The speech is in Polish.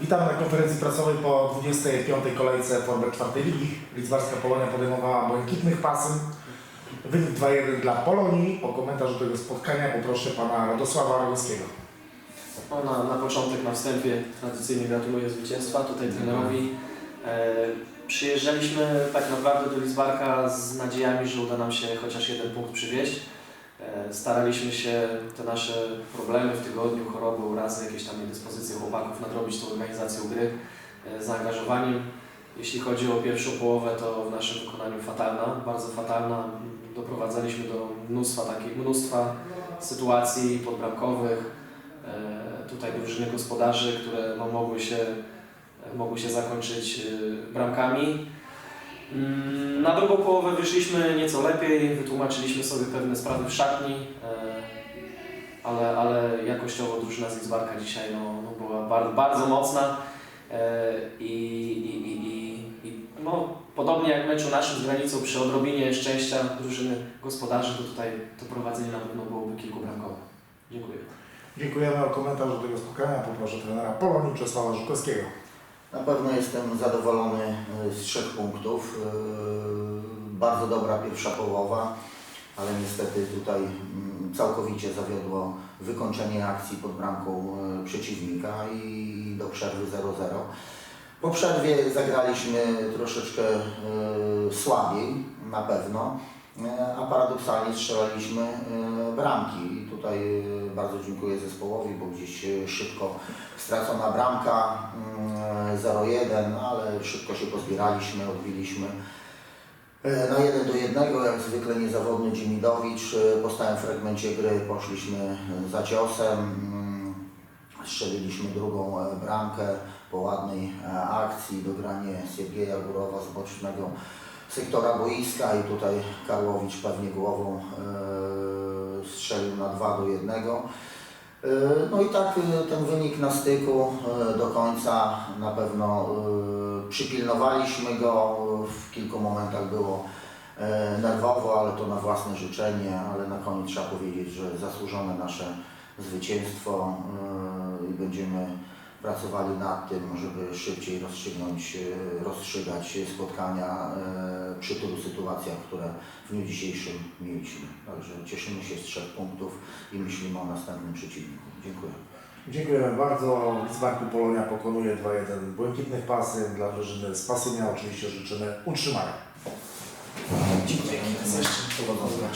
Witamy na konferencji prasowej po 25. kolejce Forbes czwartej ligi. Lidzbarska Polonia podejmowała błękitnych pasem. Wynik 2-1 dla Polonii. O komentarz do tego spotkania poproszę pana Radosława Rogowskiego. No, na, na początek, na wstępie tradycyjnie gratuluję zwycięstwa tutaj trenerowi. E, przyjeżdżaliśmy tak naprawdę do Lidzbarka z nadziejami, że uda nam się chociaż jeden punkt przywieźć. E, staraliśmy się te nasze problemy w tygodniu, choroby, urazy, jakieś tam niedyspozycje chłopaków nadrobić tą organizacją gry, e, zaangażowaniem. Jeśli chodzi o pierwszą połowę, to w naszym wykonaniu fatalna, bardzo fatalna. Doprowadzaliśmy do mnóstwa takich, mnóstwa sytuacji podbramkowych, e, tutaj drużyny gospodarzy, które no, mogły, się, mogły się zakończyć bramkami. Mm, Na drugą połowę wyszliśmy nieco lepiej, wytłumaczyliśmy sobie pewne sprawy w szatni, e, ale, ale jakościowo drużyna z Lidzbarka dzisiaj no, no była bardzo, bardzo mocna e, i, i, i, i, no, podobnie jak meczu naszym z granicą przy odrobinie szczęścia drużyny gospodarzy, to tutaj to prowadzenie na pewno byłoby kilkubramkowe. Dziękuję. Dziękujemy o komentarz do tego spotkania. Poproszę trenera Polonii Czesława Żukowskiego. Na pewno jestem zadowolony y, z trzech punktów. Y, Bardzo dobra pierwsza połowa, ale niestety tutaj mm, całkowicie zawiodło wykończenie akcji pod bramką y, przeciwnika i do przerwy 0-0. Po przerwie zagraliśmy troszeczkę słabiej na pewno, a paradoksalnie strzelaliśmy bramki. I tutaj y, bardzo dziękuję zespołowi, bo gdzieś szybko stracona bramka mm, 0-1, ale szybko się pozbieraliśmy, odbiliśmy. E, Na 1 do 1, jak zwykle niezawodny Dzimidowicz. E, Po stałym fragmencie gry poszliśmy e, za ciosem. mm, Strzeliliśmy drugą e, bramkę po ładnej e, akcji, dogranie Siergieja Górowa z bocznego sektora boiska i tutaj Karłowicz pewnie głową e, strzelił na 2 do 1. E, No i tak e, ten wynik na styku do końca na pewno przypilnowaliśmy go. W kilku momentach było nerwowo, ale to na własne życzenie, ale na koniec trzeba powiedzieć, że zasłużone nasze zwycięstwo i będziemy pracowali nad tym, żeby szybciej rozstrzygnąć, e, rozstrzygać spotkania e, przy tylu sytuacjach, które w dniu dzisiejszym mieliśmy. Także cieszymy się z trzech punktów i myślimy o następnym przeciwniku. Dziękuję. Dziękujemy bardzo. W Lidzbarku Polonia pokonuje 2-1 błękitnych pasy. Dla drużyny z Pasynia oczywiście życzymy utrzymania. Dziękuję. Powodzenia.